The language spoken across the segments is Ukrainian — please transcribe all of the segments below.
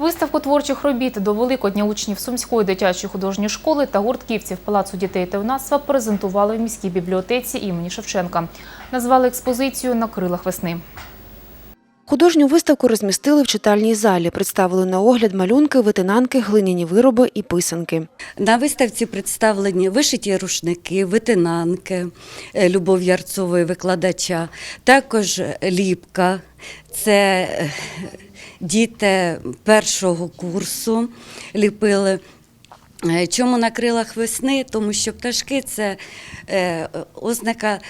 Виставку творчих робіт до Великодня учнів Сумської дитячої художньої школи та гуртківців Палацу дітей та юнацтва презентували в міській бібліотеці імені Шевченка. Назвали експозицію на крилах весни. Художню виставку розмістили в читальній залі, представили на огляд малюнки, витинанки, глиняні вироби і писанки. На виставці представлені вишиті рушники, витинанки е, Любов Ярцової викладача, також ліпка. Це е, діти першого курсу ліпили. Е, Чому на крилах весни? Тому що пташки це ознака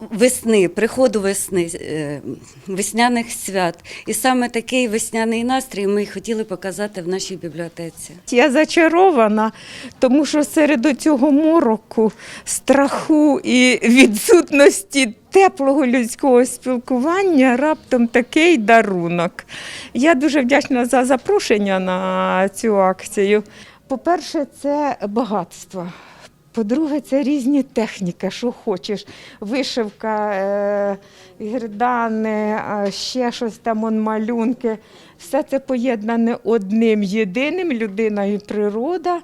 весни, приходу весни, е, весняних свят. І саме такий весняний настрій ми хотіли показати в нашій бібліотеці. Я зачарована, тому що серед цього мороку, страху і відсутності теплого людського спілкування раптом такий дарунок. Я дуже вдячна за запрошення на цю акцію. По-перше, це багатство. По-друге, це різні техніки, що хочеш. Вишивка, е, гердани, а ще щось там, он, малюнки. Все це поєднане одним єдиним людина і природа.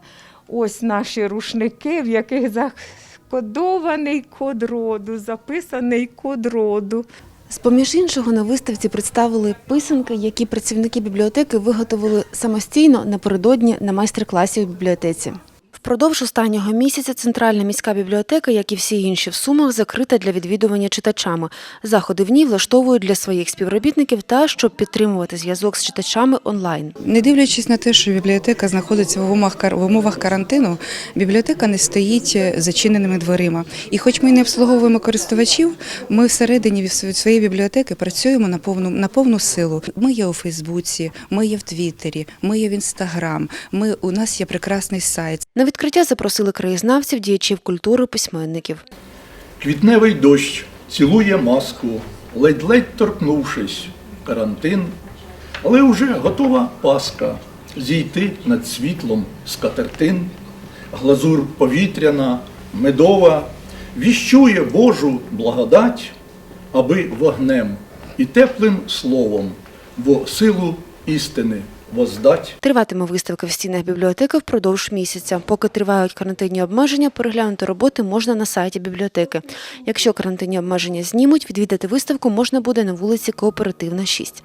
Ось наші рушники, в яких закодований код роду, записаний код роду. З-поміж іншого на виставці представили писанки, які працівники бібліотеки виготовили самостійно напередодні на майстер-класі у бібліотеці. Впродовж останнього місяця центральна міська бібліотека, як і всі інші в Сумах, закрита для відвідування читачами. Заходи в ній влаштовують для своїх співробітників та щоб підтримувати зв'язок з читачами онлайн. Не дивлячись на те, що бібліотека знаходиться в умовах, в умовах карантину, бібліотека не стоїть е, зачиненими дверима. І хоч ми не обслуговуємо користувачів, ми всередині своєї бібліотеки працюємо на повну, на повну силу. Ми є у Фейсбуці, ми є в Твіттері, ми є в Інстаграм, ми, у нас є прекрасний сайт. Відкриття запросили краєзнавців, діячів культури, письменників. Квітневий дощ цілує маску, ледь-ледь торкнувшись, карантин, але уже готова паска зійти над світлом скатертин, глазур повітряна, медова, віщує Божу благодать, аби вогнем і теплим словом во силу істини воздать. Триватиме виставка в стінах бібліотеки впродовж місяця. Поки тривають карантинні обмеження, переглянути роботи можна на сайті бібліотеки. Якщо карантинні обмеження знімуть, відвідати виставку можна буде на вулиці Кооперативна 6.